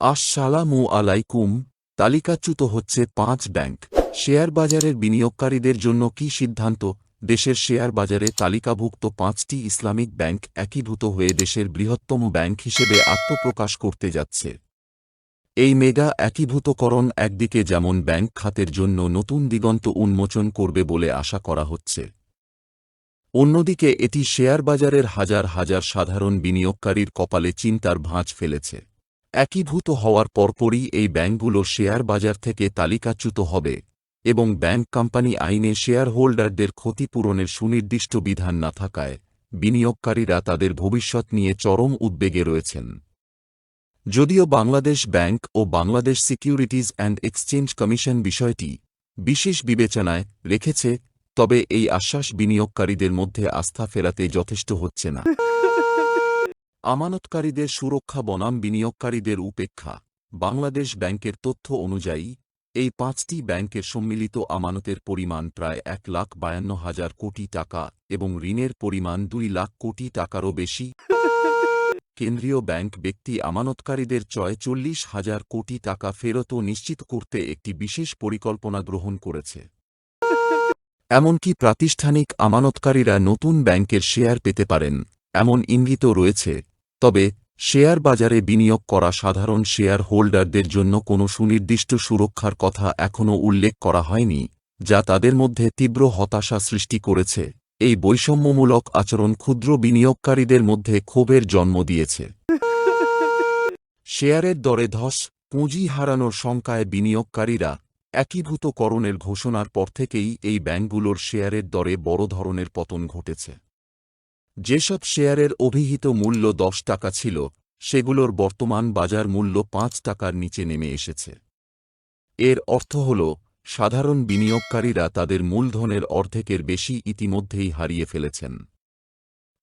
আসসালামু আলাইকুম। তালিকাচ্যুত হচ্ছে পাঁচ ব্যাংক। শেয়ার বাজারের বিনিয়োগকারীদের জন্য কি সিদ্ধান্ত? দেশের শেয়ার বাজারে তালিকাভুক্ত পাঁচটি ইসলামিক ব্যাংক একীভূত হয়ে দেশের বৃহত্তম ব্যাংক হিসেবে আত্মপ্রকাশ করতে যাচ্ছে। এই মেগা একীভূতকরণ একদিকে যেমন ব্যাংক খাতের জন্য নতুন দিগন্ত উন্মোচন করবে বলে আশা করা হচ্ছে। অন্যদিকে, এটি শেয়ার বাজারের হাজার হাজার সাধারণ বিনিয়োগকারীর কপালে চিন্তার ভাঁজ ফেলেছে। একীভূত হওয়ার পরপরই এই ব্যাংকগুলো শেয়ার বাজার থেকে তালিকাচ্যুত হবে এবং ব্যাংক কোম্পানি আইনে শেয়ার হোল্ডারদের ক্ষতিপূরণের সুনির্দিষ্ট বিধান না থাকায় বিনিয়োগকারীরা তাদের ভবিষ্যৎ নিয়ে চরম উদ্বেগে রয়েছেন। যদিও Bangladesh bank O Bangladesh securities and exchange commission বিষয়টি বিশেষ বিবেচনায় রেখেছে তবে এই আশ্বাস বিনিয়োগকারীদের মধ্যে আস্থা ফেরাতে যথেষ্ট হচ্ছে না। আমানতকারীদের সুরক্ষা বনাম বিনিয়োগকারীদের উপেক্ষা। বাংলাদেশ ব্যাংকের তথ্য অনুযায়ী, এই পাঁচটি ব্যাংকের সম্মিলিত আমানতের পরিমাণ প্রায় এক লাখ বায়ান্ন হাজার কোটি টাকা এবং ঋণের পরিমাণ দুই লাখ কোটি টাকারও বেশি। কেন্দ্রীয় ব্যাংক ব্যক্তি আমানতকারীদের চয় চল্লিশ হাজার কোটি টাকা ফেরতও নিশ্চিত করতে একটি বিশেষ পরিকল্পনা গ্রহণ করেছে। এমনকি প্রাতিষ্ঠানিক আমানতকারীরা নতুন ব্যাংকের শেয়ার পেতে পারেন, এমন ইঙ্গিতও রয়েছে। তবে, শেয়ার বাজারে বিনিয়োগ করা সাধারণ শেয়ার হোল্ডারদের জন্য কোনো সুনির্দিষ্ট সুরক্ষার কথা এখনও উল্লেখ করা হয়নি, যা তাদের মধ্যে তীব্র হতাশা সৃষ্টি করেছে। এই বৈষম্যমূলক আচরণ ক্ষুদ্র বিনিয়োগকারীদের মধ্যে ক্ষোভের জন্ম দিয়েছে। শেয়ারের দরে ধস, পুঁজি হারানোর শঙ্কায় বিনিয়োগকারীরা একীভূতকরণের ঘোষণার পর থেকেই এই ব্যাংকগুলোর শেয়ারের দরে বড় ধরনের পতন ঘটেছে। যেসব শেয়ারের অভিহিত মূল্য দশ টাকা ছিল, সেগুলোর বর্তমান বাজার মূল্য পাঁচ টাকার নিচে নেমে এসেছে। এর অর্থ হল, সাধারণ বিনিয়োগকারীরা তাদের মূলধনের অর্ধেকের বেশি ইতিমধ্যেই হারিয়ে ফেলেছেন।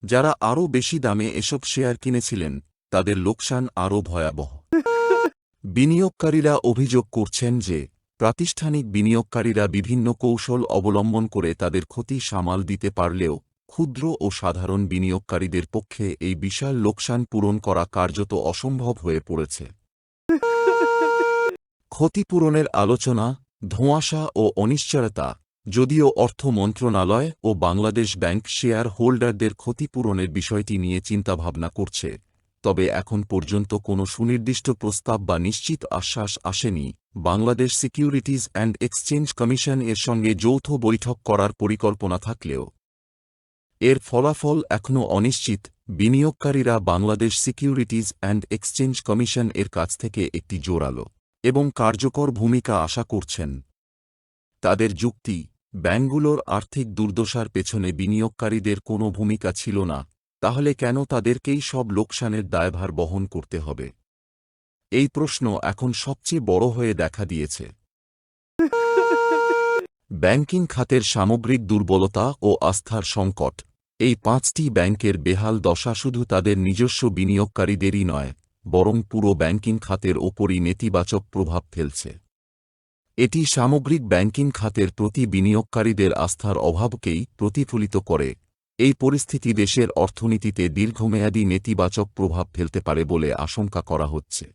যারা আরও বেশি দামে এসব শেয়ার কিনেছিলেন, তাদের লোকসান আরও ভয়াবহ। বিনিয়োগকারীরা অভিযোগ করছেন যে প্রাতিষ্ঠানিক বিনিয়োগকারীরা বিভিন্ন কৌশল অবলম্বন করে তাদের ক্ষতি সামাল দিতে পারলেও ক্ষুদ্র ও সাধারণ বিনিয়োগকারীদের পক্ষে এই বিশাল লোকসান পূরণ করা কার্যত অসম্ভব হয়ে পড়েছে। ক্ষতিপূরণের আলোচনা, ধোঁয়াশা ও অনিশ্চয়তা, যদিও অর্থ মন্ত্রণালয় ও বাংলাদেশ ব্যাংক শেয়ার হোল্ডারদের ক্ষতিপূরণের বিষয়টি নিয়ে চিন্তাভাবনা করছে। তবে এখন পর্যন্ত কোনো সুনির্দিষ্ট প্রস্তাব বা নিশ্চিত আশ্বাস আসেনি। Bangladesh securities and exchange commission এর সঙ্গে যৌথ বৈঠক করার পরিকল্পনা থাকলেও এর ফলাফল এখনও অনিশ্চিত। বিনিয়োগকারীরা Bangladesh securities and exchange commission এর কাছ থেকে একটি জোরালো এবং কার্যকর ভূমিকা আশা করছেন। তাদের যুক্তি ব্যাংকগুলোর আর্থিক দুর্দশার পেছনে বিনিয়োগকারীদের কোনো ভূমিকা ছিল না। তাহলে কেন তাদেরকেই সব লোকসানের দায়ভার বহন করতে হবে? এই প্রশ্ন এখন সবচেয়ে বড় হয়ে দেখা দিয়েছে। ব্যাংকিং খাতের সামগ্রিক দুর্বলতা ও আস্থার সংকট। এই পাঁচটি ব্যাংকের বেহাল দশা শুধু তাদের নিজস্ব বিনিয়োগকারীদেরই নয়, বরং পুরো ব্যাংকিং খাতের ওপরই নেতিবাচক প্রভাব ফেলছে। এটি সামগ্রিক ব্যাংকিং খাতের প্রতি বিনিয়োগকারীদের আস্থার অভাবকেই প্রতিফলিত করে। এই পরিস্থিতি দেশের অর্থনীতিতে দীর্ঘমেয়াদী নেতিবাচক প্রভাব ফেলতে পারে বলে আশঙ্কা করা হচ্ছে।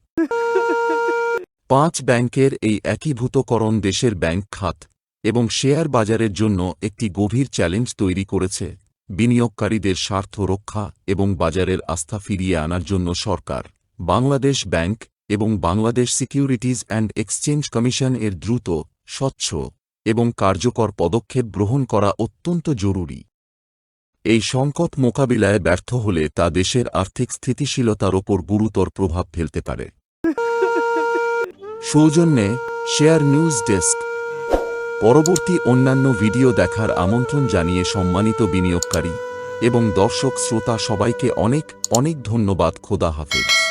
পাঁচ ব্যাংকের এই একীভূতকরণ দেশের ব্যাংক খাত এবং শেয়ার বাজারের জন্য একটি গভীর চ্যালেঞ্জ তৈরি করেছে বিনিয়োগকারীদের স্বার্থ রক্ষা এবং বাজারের আস্থা ফিরিয়ে আনার জন্য সরকার, বাংলাদেশ ব্যাংক এবং Bangladesh securities and exchange commission এর দ্রুত, স্বচ্ছ এবং কার্যকর পদক্ষেপ গ্রহণ করা অত্যন্ত জরুরি। এই সংকট মোকাবিলায় ব্যর্থ হলে তা দেশের আর্থিক স্থিতিশীলতার ওপর গুরুতর প্রভাব ফেলতে পারে। সৌজন্যে, শেয়ার নিউজ ডেস্ক। পরবর্তী অন্যান্য ভিডিও দেখার আমন্ত্রণ জানিয়ে সম্মানিত বিনিয়োগকারী এবং দর্শক শ্রোতা সবাইকে অনেক অনেক ধন্যবাদ। খোদা হাফেজ।